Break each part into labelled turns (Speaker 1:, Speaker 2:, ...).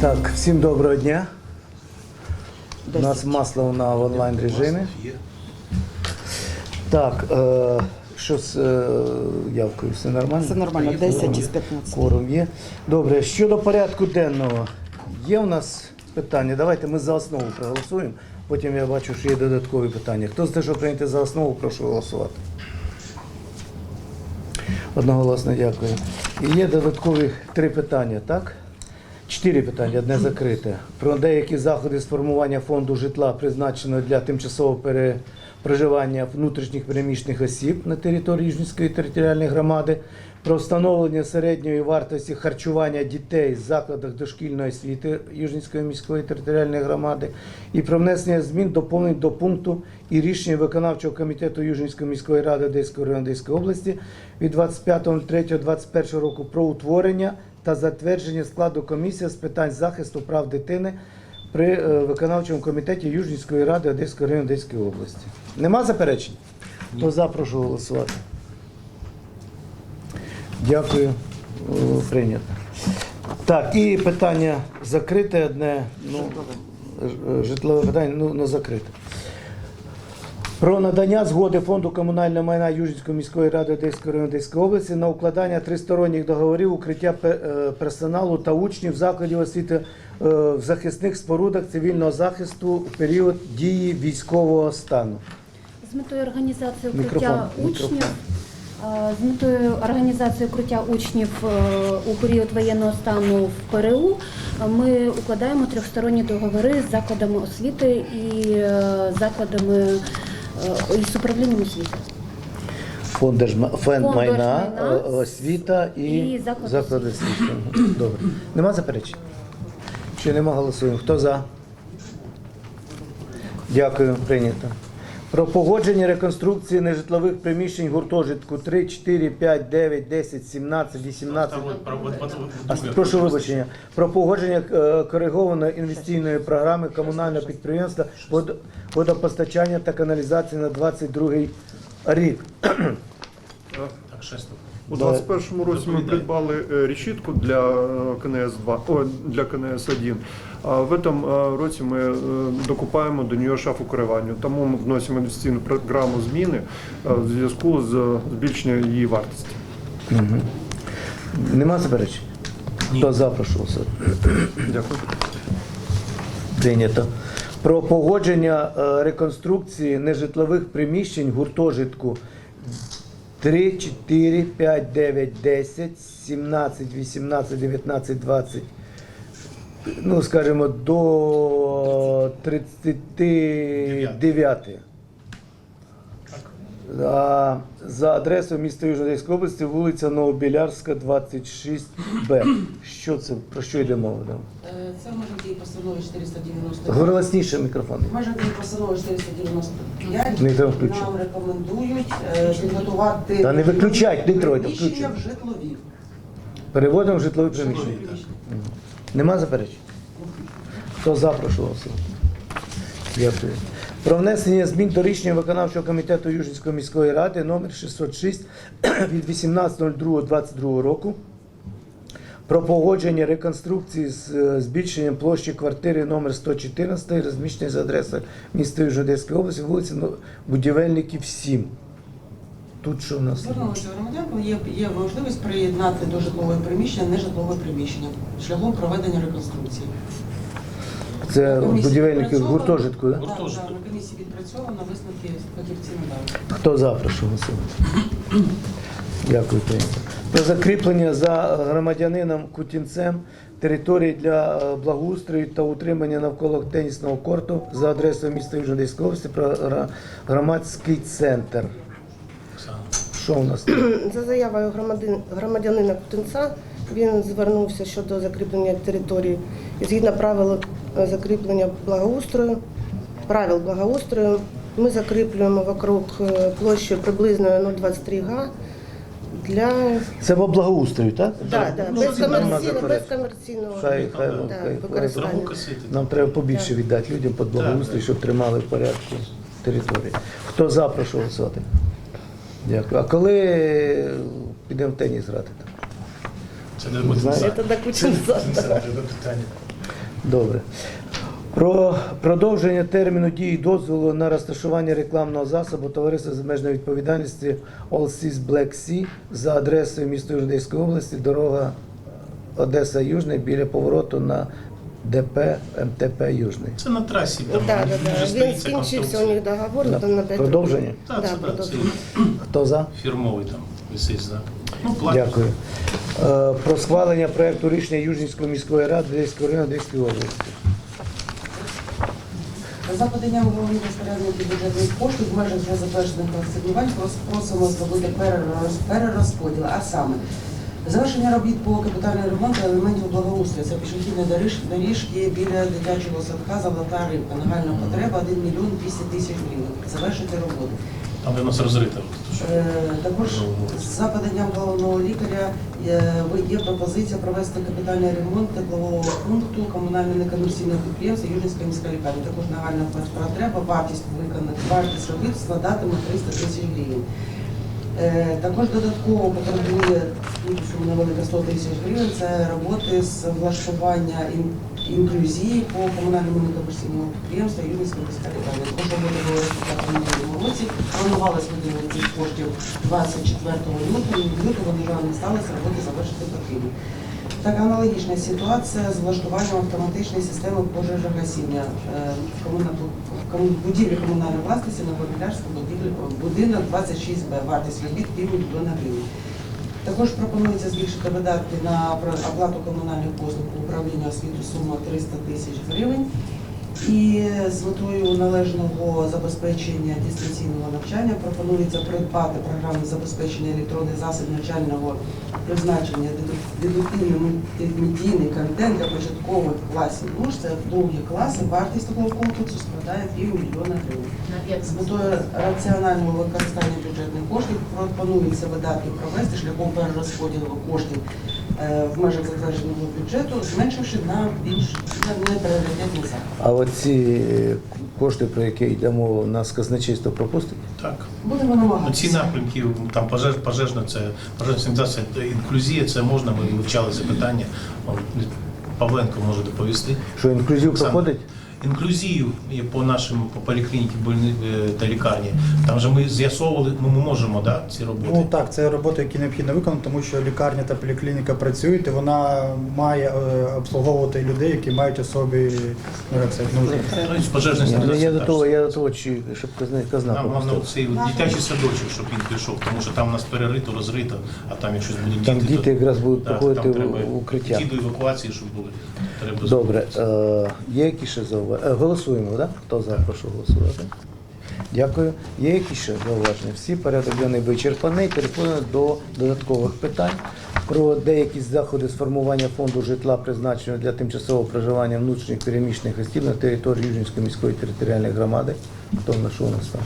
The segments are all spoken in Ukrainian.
Speaker 1: Так, всім доброго дня. У нас масло на в онлайн режимі. Так, е, що з е, явкою? Все нормально?
Speaker 2: Все нормально, 10 із 15.
Speaker 1: Кворум є. Добре, щодо порядку денного, є у нас питання. Давайте ми за основу проголосуємо. Потім я бачу, що є додаткові питання. Хто за те, щоб прийняти за основу, прошу голосувати. Одноголосно дякую. І є додаткові три питання, так? Чотири питання, одне закрите. Про деякі заходи з формування фонду житла, призначеного для тимчасового проживання внутрішніх переміщених осіб на території Южницької територіальної громади, про встановлення середньої вартості харчування дітей в закладах дошкільної освіти Южницької міської територіальної громади і про внесення змін доповнень до пункту і рішення виконавчого комітету Южницької міської ради Одеської району області від 25.03.21 року про утворення та затвердження складу комісії з питань захисту прав дитини при е, виконавчому комітеті Южницької ради Одеської району Одеської області. Нема заперечень? То за прошу голосувати. Дякую. Прийнято. Так, і питання закрите одне. Ну, житлове питання, ну, не закрите. Про надання згоди фонду комунального майна Южницької міської ради Одеської району Одеської області на укладання тристоронніх договорів укриття е, персоналу та учнів закладів освіти е, в захисних спорудах цивільного захисту у період дії військового стану.
Speaker 3: З метою організації укриття
Speaker 1: мікрофон.
Speaker 3: учнів, е, з метою організації укриття учнів у період воєнного стану в ПРУ ми укладаємо трьохсторонні договори з закладами освіти і закладами з управлінням освіти.
Speaker 1: Фонд держма... фонд
Speaker 3: Фонд
Speaker 1: майна,
Speaker 3: держмайна,
Speaker 1: е, освіта і,
Speaker 3: і заклад
Speaker 1: заклад освіти. Добре. Нема заперечень? Чи нема голосуємо? Хто за? Дякую, прийнято. Про погодження реконструкції нежитлових приміщень гуртожитку 3, 4, 5, 9, 10, 17, 18. А, прошу вибачення. Про погодження е, коригованої інвестиційної програми комунального підприємства «Вод- водопостачання та каналізації на 22 рік.
Speaker 4: Так, шесто.
Speaker 5: У
Speaker 1: Да.
Speaker 5: 2021 році ми придбали е, решітку для е, КНС-2, о, для КНС-1. А в цьому е, році ми докупаємо до нього шафу керування. Тому ми вносимо інвестиційну програму зміни в зв'язку з збільшенням її вартості.
Speaker 1: Нема заперечень? Хто за, прошу голосувати.
Speaker 5: Дякую.
Speaker 1: Прийнято. Про погодження реконструкції нежитлових приміщень гуртожитку 3, 4, 5, 9, 10, 17, 18, 19, 20, ну, скажімо, до 39. За адресою міста Южноодеської області, вулиця Новобілярська, 26Б. Що це? Про що йде мова?
Speaker 6: Е, Це межах дії постанови 490.
Speaker 1: Голосніше мікрофон.
Speaker 6: Межах дії постанови 495
Speaker 1: Не треба включити.
Speaker 6: нам рекомендують е, підготувати
Speaker 1: Та не виключать, не тройте,
Speaker 6: приміщення в житлові.
Speaker 1: Переводимо в житлове приміщення.
Speaker 6: Житлові.
Speaker 1: Нема заперечень? Хто за, прошу голосувати. Дякую. Про внесення змін до рішення виконавчого комітету Южницької міської ради номер 606 від 18.02.22 року про погодження реконструкції з е, збільшенням площі квартири номер 114 розміщення за адресою міста Южноодеської області, вулиця Ну, Будівельників 7. Тут що в нас?
Speaker 6: Звернулися громадянку, є, є можливість приєднати до житлового приміщення нежитлове приміщення шляхом проведення реконструкції.
Speaker 1: Це будівельників гуртожитку, так?
Speaker 4: Гуртожитку.
Speaker 6: на комісії відпрацьовано, висновки фахівці надали.
Speaker 1: Хто за, прошу голосувати. Дякую, прийнято. Про закріплення за громадянином Кутінцем території для е, благоустрою та утримання навколо тенісного корту за адресою міста Южноодеської області про громадський центр. Що у нас?
Speaker 7: За заявою громадянина Кутенца він звернувся щодо закріплення території і згідно правил закріплення благоустрою, правил благоустрою, ми закріплюємо вокруг е, площі приблизно 0,23 га для
Speaker 1: Це по благоустрою, так?
Speaker 7: да, да,
Speaker 1: Ну,
Speaker 7: без,
Speaker 1: це
Speaker 7: комерційного, без комерційного.
Speaker 1: Хай, хай,
Speaker 4: Да,
Speaker 1: хай,
Speaker 7: використання.
Speaker 4: Траву косити.
Speaker 1: Нам треба побільше віддати людям під благоустрій, щоб тримали в порядку території. Хто за, прошу голосувати. Дякую. А коли підемо в теніс грати?
Speaker 4: Це не
Speaker 1: Знаєте,
Speaker 7: Це до.
Speaker 4: Це питання.
Speaker 1: Добре. Про продовження терміну дії дозволу на розташування рекламного засобу товариства з обмеженою відповідальності All Seas Black Sea за адресою міста Южнейської області, дорога Одеса Южний біля повороту на ДП МТП Южний.
Speaker 4: Це на трасі.
Speaker 7: Да, да, да. Він скінчився у них договор,
Speaker 1: Да.
Speaker 7: там на 5
Speaker 1: Продовження?
Speaker 4: Та,
Speaker 7: Да,
Speaker 4: це, да,
Speaker 7: продовження.
Speaker 1: Хто за?
Speaker 4: фірмовий там висить знак. Ну, платить.
Speaker 1: Дякую. Е, Про схвалення проекту рішення Южнівської міської ради Одеського району Одеської області.
Speaker 6: За поданням головних розпорядників бюджетних коштів в межах вже затверджених асигнувань просимо зробити перерозподіл, а саме завершення робіт по капітальному ремонту елементів благоустрою. Це пішохідні доріжки біля дитячого садка Золота рибка. Нагальна потреба 1 мільйон 200 тисяч гривень. Завершити роботу.
Speaker 4: Там нас розрита.
Speaker 6: Е, Також за поданням головного лікаря е, є пропозиція провести капітальний ремонт теплового пункту комунального некомерційного підприємства Южницька міська лікарня. Також нагальна потреба, вартість виконати, вартість робіт складатиме 300 тисяч гривень. Е, Також додатково потребує невелика 100 тисяч гривень. Це роботи з влаштування інклюзії по комунальному некомерційному підприємству Юрійська міська. Також роботи були в минулому році. Планувалось виділення цих коштів 24 лютого. Лютого, жаль, не сталося, роботи завершити потрібно. Так аналогічна ситуація з влаштуванням автоматичної системи пожежогасіння Е, будівлі комунальної власності на будівлі будинок 26Б, вартість робіт півмільйона гривень. Також пропонується збільшити видатки на оплату комунальних послуг управління освіти сума 300 тисяч гривень. І з метою належного забезпечення дистанційного навчання пропонується придбати програмне забезпечення електронних засобів навчального призначення деду- дедуктивний мультимедійний контент для початкових класів. Ну, це довгі класи. Вартість такого комплексу складає півмільйона гривень. З метою раціонального використання бюджетних коштів пропонується видатки провести шляхом перерозподілу коштів в межах затвердженого бюджету, зменшивши на більш на непріоритетні заходи.
Speaker 1: А оці кошти, про які йдемо, нас казначейство пропустить?
Speaker 4: Так.
Speaker 6: Будемо
Speaker 4: Ну,
Speaker 6: намагатися.
Speaker 4: ці напрямки, там пожеж, пожежна, це пожежна сигналізація, інклюзія, це можна, ми вивчали це питання. Павленко може доповісти.
Speaker 1: Що інклюзив проходить?
Speaker 4: Інклюзію є по нашим по поліклініці больни, е, та лікарні. Там же ми з'ясовували, ну ми можемо да, ці роботи.
Speaker 8: Ну так, це роботи, які необхідно виконати, тому що лікарня та поліклініка працюють, і вона має е, обслуговувати людей, які мають особі ну, як це, ну,
Speaker 4: Ну,
Speaker 1: Ні, ну,
Speaker 4: сигналізації
Speaker 1: я до того, я до того, чи, щоб казна, казна
Speaker 4: Нам головне цей дитячий садочок, щоб він пішов, тому що там у нас перерито, розрито, а там якщо будуть
Speaker 1: Там
Speaker 4: діти,
Speaker 1: діти
Speaker 4: то,
Speaker 1: якраз будуть
Speaker 4: Так,
Speaker 1: проходити
Speaker 4: там
Speaker 1: в-
Speaker 4: треба
Speaker 1: в укриття.
Speaker 4: Ті до евакуації, щоб були. Треба
Speaker 1: Добре, е, є якісь ще зауваження? Е, голосуємо, так? Хто за, прошу голосувати. Дякую. Є якісь ще зауваження? Всі порядок денний вичерпаний. Переходимо до додаткових питань про деякі заходи з формування фонду житла, призначеного для тимчасового проживання внутрішніх переміщених осіб на території Южнівської міської територіальної громади. Хто на що у нас там?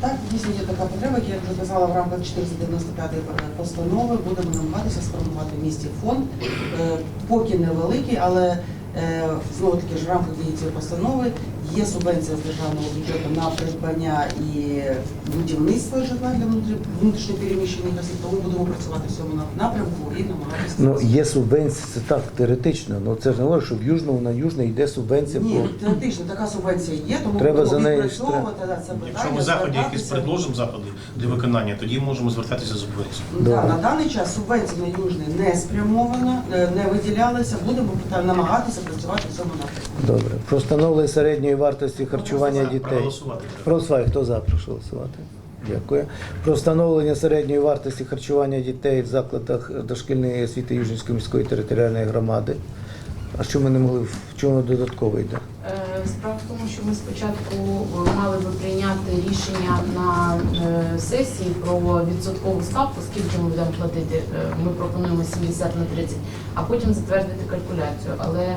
Speaker 6: Так, дійсно є така потреба, як я вже казала, в рамках 495 постанови будемо намагатися сформувати в місті фонд. Е, Поки невеликий, але е, знову таки ж в рамках дії цієї постанови є субвенція з державного бюджету на придбання і будівництво житла для внутрі- внутрішньо переміщених осіб, тому будемо працювати в цьому на- напрямку і намагатися.
Speaker 1: Ну, є субвенція, це так, теоретично, але це ж не говорить, що в Южному на Южний йде субвенція
Speaker 6: Ні,
Speaker 1: по.
Speaker 6: теоретично така субвенція є, тому
Speaker 1: Треба
Speaker 6: будемо
Speaker 1: за нею
Speaker 6: відпрацьовувати да, це питання.
Speaker 4: Якщо ми заходи якісь предложимо заходи для виконання, тоді можемо звертатися за субвенцію.
Speaker 6: Да,
Speaker 1: Добре.
Speaker 6: на даний час субвенція на Южний не спрямована, е, не виділялася. Будемо намагатися працювати в цьому напрямку.
Speaker 1: Добре. Про встановлення середньої вартості харчування дітей.
Speaker 4: Проголосувати.
Speaker 1: Хто за? Прошу голосувати. Дякую. Про встановлення середньої вартості харчування дітей в закладах дошкільної освіти Южнівської міської територіальної громади. А що ми не могли? В чому додатково йде?
Speaker 9: Е, Справа в тому, що ми спочатку мали би прийняти рішення на е, сесії про відсоткову ставку, скільки ми будемо платити. Е, Ми пропонуємо 70 на 30, а потім затвердити калькуляцію. Але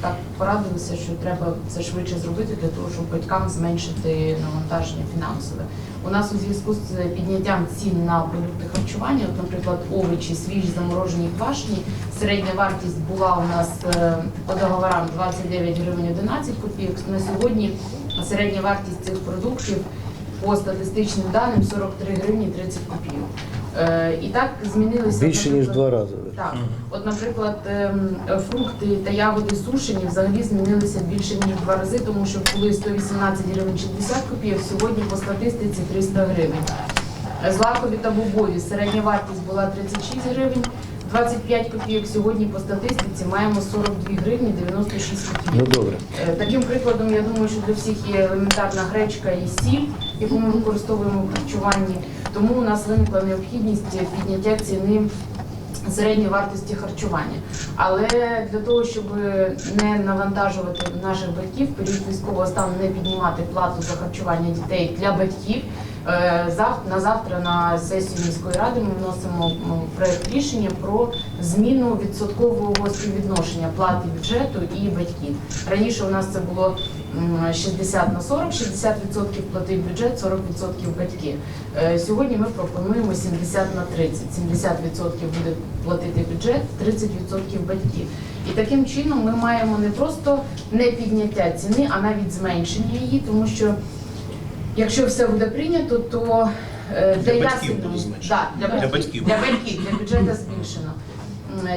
Speaker 9: так порадилися, що треба це швидше зробити для того, щоб батькам зменшити навантаження фінансове. У нас у зв'язку з підняттям цін на продукти харчування, от, наприклад, овочі, свіжі, заморожені, квашені, середня вартість була у нас е, по договорам 29 гривень 11 копійок. На сьогодні середня вартість цих продуктів по статистичним даним 43 гривні 30 копійок. Е, І так змінилися
Speaker 1: Більше ніж
Speaker 9: наприклад,
Speaker 1: два рази.
Speaker 9: так, от, наприклад, ем, фрукти та ягоди сушені взагалі змінилися більше ніж два рази, тому що були 118 гривень 60 копійок, сьогодні по статистиці 300 гривень. Злакові та бобові середня вартість була 36 гривень, 25 копійок. Сьогодні по статистиці маємо 42 гривні 96
Speaker 1: Ну
Speaker 9: копійок.
Speaker 1: добре.
Speaker 9: Е, Таким прикладом, я думаю, що для всіх є елементарна гречка і сіль, яку ми використовуємо в харчуванні. Тому у нас виникла необхідність підняття ціни середньої вартості харчування. Але для того, щоб не навантажувати наших батьків, період військового стану не піднімати плату за харчування дітей для батьків. Е, На завтра на сесію міської ради ми вносимо м, проект рішення про зміну відсоткового співвідношення плати бюджету і батьків. Раніше у нас це було 60 на 40, 60% платив бюджет, 40% батьки. Е, Сьогодні ми пропонуємо 70 на 30. 70% буде платити бюджет, 30% батьки. І таким чином ми маємо не просто не підняття ціни, а навіть зменшення її, тому що якщо все буде прийнято, то е,
Speaker 4: Для
Speaker 9: для,
Speaker 4: батьків буде зменшено.
Speaker 9: Да, для,
Speaker 4: Для
Speaker 9: батьків,
Speaker 4: батьків.
Speaker 9: для батьків, для бюджету збільшено.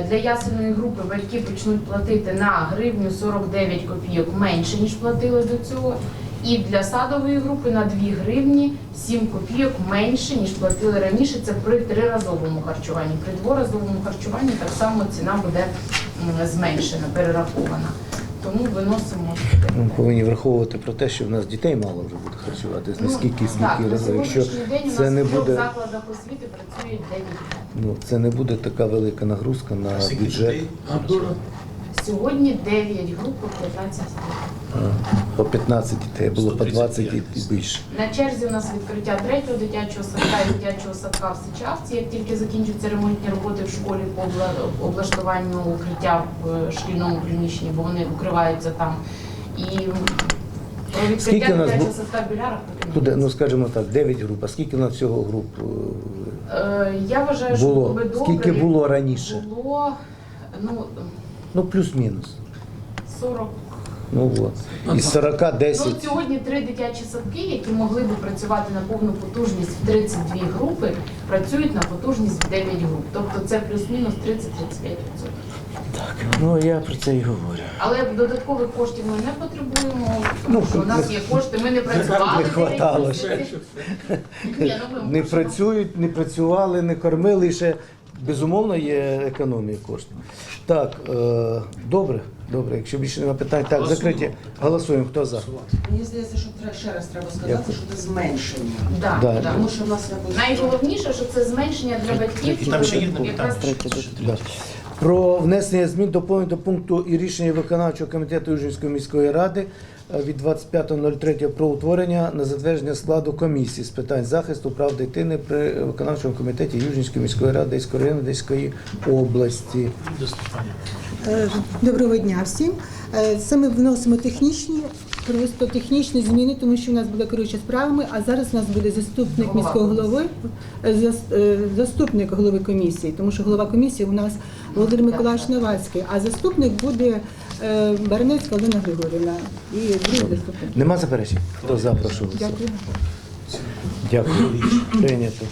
Speaker 9: Для ясельної групи батьки почнуть платити на гривню 49 копійок менше, ніж платили до цього. І для садової групи на 2 гривні 7 копійок менше, ніж платили раніше. Це при триразовому харчуванні. При дворазовому харчуванні так само ціна буде зменшена, перерахована. Тому виносимо.
Speaker 1: Ми повинні враховувати про те, що в нас дітей мало вже буде харчувати. наскільки
Speaker 9: Ну,
Speaker 1: скільки разів. Якщо це
Speaker 9: нас
Speaker 1: не
Speaker 9: в
Speaker 1: буде,
Speaker 9: закладах освіти працює 9
Speaker 1: ну це не буде така велика нагрузка на бюджет.
Speaker 4: дітей?
Speaker 9: Сьогодні 9 груп по 15 дітей.
Speaker 1: А, По 15 дітей, було по 20 і і більше.
Speaker 9: На черзі у нас відкриття третього дитячого садка і дитячого садка в Сичавці. Як тільки закінчаться ремонтні роботи в школі по обла- облаштуванню укриття в е, шкільному приміщенні, бо вони укриваються там. І про
Speaker 1: Скільки
Speaker 9: відкриття
Speaker 1: у нас
Speaker 9: дитячого
Speaker 1: бу-
Speaker 9: садка в Білярах
Speaker 1: Буде, ну скажімо так, 9 груп. А скільки у нас всього груп е,
Speaker 9: Е, Я вважаю, що
Speaker 1: було?
Speaker 9: було би добре.
Speaker 1: Скільки було раніше?
Speaker 9: Було ну,
Speaker 1: Ну плюс-мінус.
Speaker 9: 40
Speaker 1: Ну от. Із 40
Speaker 9: Ну,
Speaker 1: 10.
Speaker 9: от сьогодні три дитячі садки, які могли би працювати на повну потужність в 32 групи, працюють на потужність в 9 груп. Тобто це плюс-мінус 30-35%.
Speaker 1: Ну я про це і говорю.
Speaker 9: Але додаткових коштів ми не потребуємо, тому
Speaker 1: Ну,
Speaker 9: що у нас є кошти, ми не працювали.
Speaker 1: Не хватало.
Speaker 9: Ні, ну, ми
Speaker 1: Не
Speaker 9: можемо.
Speaker 1: працюють, не працювали, не кормили і ще. Безумовно, є економія коштів. Так, е, добре, добре. Якщо більше немає питань, так,
Speaker 4: Голосуємо.
Speaker 1: закриті. Голосуємо. Хто за?
Speaker 6: Мені здається, що треба ще раз треба сказати,
Speaker 1: Дякую.
Speaker 6: що це зменшення.
Speaker 9: Да,
Speaker 1: Да.
Speaker 9: да.
Speaker 6: Тому що в нас якось
Speaker 9: Найголовніше, що це зменшення для батьків.
Speaker 4: І там ще є
Speaker 9: якраз
Speaker 4: питання.
Speaker 1: Да. Про внесення змін доповнень до пункту і рішення виконавчого комітету Южинської міської ради від 25.03 про утворення на затвердження складу комісії з питань захисту прав дитини при виконавчому комітеті Южинської міської ради Одеського району Одеської області.
Speaker 10: Е, Доброго дня всім. Е, Це ми вносимо технічні, просто технічні зміни, тому що у нас була керуюча справами, а зараз у нас буде заступник міського голови, е, заступник голови комісії, тому що голова комісії у нас Володимир Миколаївич Новацький, а заступник буде Баранецька Олена Григорівна і другий заступник.
Speaker 1: Нема заперечень? Хто за, прошу.
Speaker 10: Дякую.
Speaker 1: Дякую. Прийнято.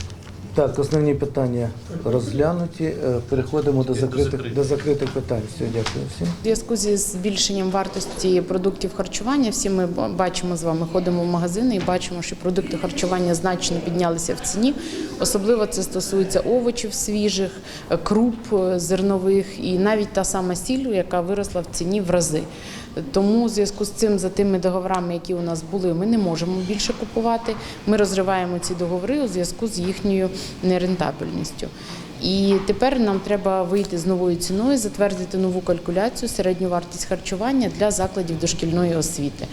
Speaker 1: Так, основні питання розглянуті. Е, Переходимо до закритих, до закритих питань. Все, дякую всім.
Speaker 9: В зв'язку зі збільшенням вартості продуктів харчування, всі ми бачимо з вами, ходимо в магазини і бачимо, що продукти харчування значно піднялися в ціні. Особливо це стосується овочів свіжих, е, круп е, зернових і навіть та сама сіль, яка виросла в ціні в рази. Тому в зв'язку з цим, за тими договорами, які у нас були, ми не можемо більше купувати. Ми розриваємо ці договори у зв'язку з їхньою нерентабельністю. І тепер нам треба вийти з новою ціною, затвердити нову калькуляцію, середню вартість харчування для закладів дошкільної освіти.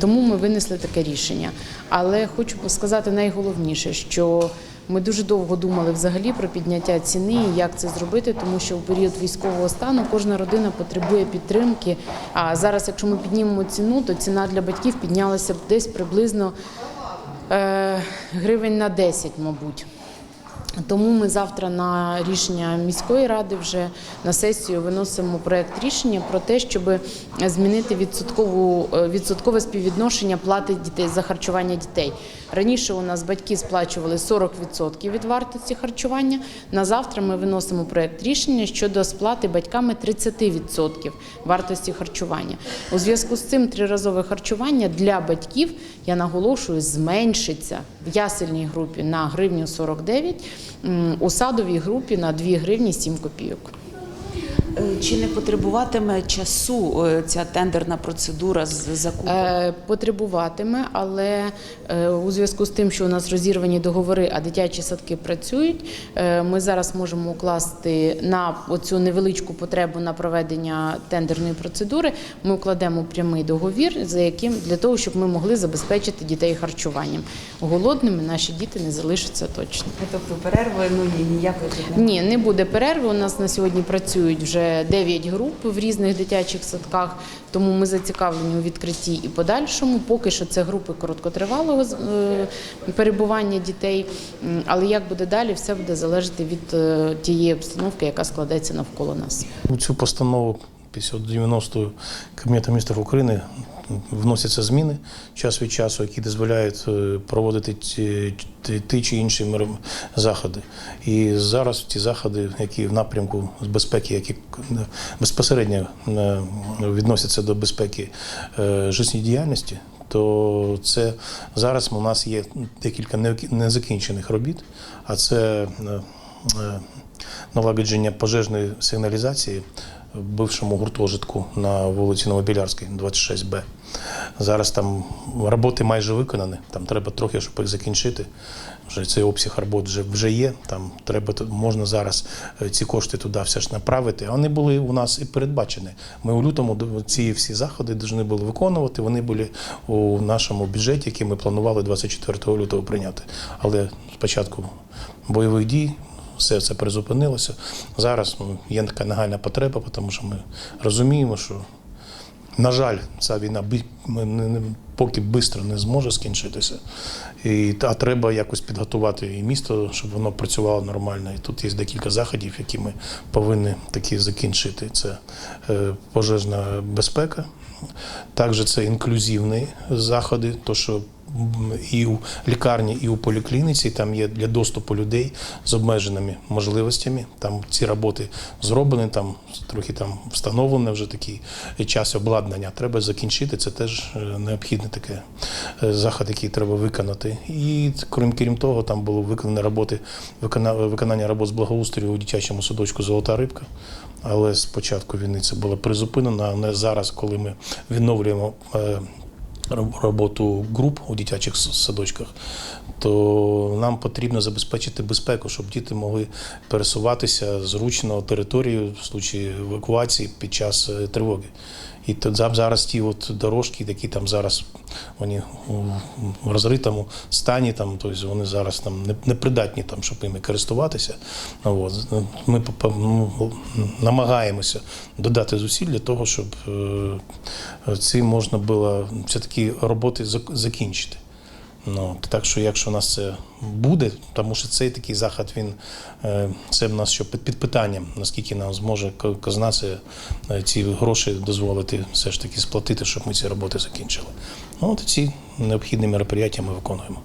Speaker 9: Тому ми винесли таке рішення. Але хочу сказати найголовніше, що ми дуже довго думали взагалі про підняття ціни і як це зробити, тому що у період військового стану кожна родина потребує підтримки. А зараз, якщо ми піднімемо ціну, то ціна для батьків піднялася б десь приблизно е, гривень на 10, мабуть. Тому ми завтра на рішення міської ради вже на сесію виносимо проект рішення про те, щоб змінити відсоткову е, відсоткове співвідношення плати дітей за харчування дітей. Раніше у нас батьки сплачували 40% від вартості харчування. На завтра ми виносимо проект рішення щодо сплати батьками 30% вартості харчування. У зв'язку з цим триразове харчування для батьків, я наголошую, зменшиться в ясельній групі на гривню 49, м, у садовій групі на 2 гривні 7 копійок.
Speaker 2: Е, Чи не потребуватиме часу е, ця тендерна процедура з закупу?
Speaker 9: Е, Потребуватиме, але у зв'язку з тим, що у нас розірвані договори, а дитячі садки працюють, ми зараз можемо укласти на оцю невеличку потребу на проведення тендерної процедури. Ми укладемо прямий договір, за яким для того, щоб ми могли забезпечити дітей харчуванням. Голодними наші діти не залишаться точно.
Speaker 2: Тобто перерви ну ні, ніякої тут немає?
Speaker 9: Ні, не буде перерви. У нас на сьогодні працюють вже 9 груп в різних дитячих садках, тому ми зацікавлені у відкритті і подальшому. Поки що це групи короткотривалого е, перебування дітей. Але як буде далі, все буде залежати від е, тієї обстановки, яка складеться навколо нас.
Speaker 4: У цю постанову 590 Кабінету міністрів України вносяться зміни час від часу, які дозволяють е, проводити ті, ті- чи інші заходи. І зараз ті заходи, які в напрямку з безпеки, які е, безпосередньо е, відносяться до безпеки життєдіяльності, то це зараз у нас є декілька незакінчених робіт, а це налагодження пожежної сигналізації в бившому гуртожитку на вулиці Новобілярській, 26Б. Зараз там роботи майже виконані, там треба трохи, щоб їх закінчити. Вже цей обсяг робот вже, вже є. Там треба можна зараз е, ці кошти туди все ж направити. А Вони були у нас і передбачені. Ми у лютому ці всі заходи повинні були виконувати. Вони були у нашому бюджеті, який ми планували 24 лютого прийняти. Але спочатку бойових дій все це призупинилося. Зараз ну, є така нагальна потреба, тому що ми розуміємо, що, на жаль, ця війна поки швидко не зможе скінчитися. І, а треба якось підготувати і місто, щоб воно працювало нормально. І тут є декілька заходів, які ми повинні такі закінчити. Це е, пожежна безпека, також це інклюзивні заходи, то що і у лікарні, і у поліклініці там є для доступу людей з обмеженими можливостями. Там ці роботи зроблені, там трохи там встановлене вже такий час обладнання. Треба закінчити. Це теж е, необхідний такий е, заход, який треба виконати. І крім крім того, там було виконані роботи, викона- виконання робот з благоустрою у дитячому садочку Золота рибка. Але з початку війни це було призупинено. Але зараз, коли ми відновлюємо е, роботу груп у дитячих садочках, то нам потрібно забезпечити безпеку, щоб діти могли пересуватися зручно територію в случаї евакуації під час е, тривоги. І зараз ті от дорожки, які там зараз вони в розритому стані, там, тобто вони зараз там не- непридатні, там, щоб ними користуватися. От. Ми ну, намагаємося додати зусиль для того, щоб цим ці можна було все-таки роботи закінчити. Ну, так що, якщо у нас це буде, тому що цей такий захід, він е, це в нас що під, питанням, наскільки нам зможе ка- казна це, е, ці гроші дозволити все ж таки сплатити, щоб ми ці роботи закінчили. Ну, от ці необхідні мероприятия ми виконуємо.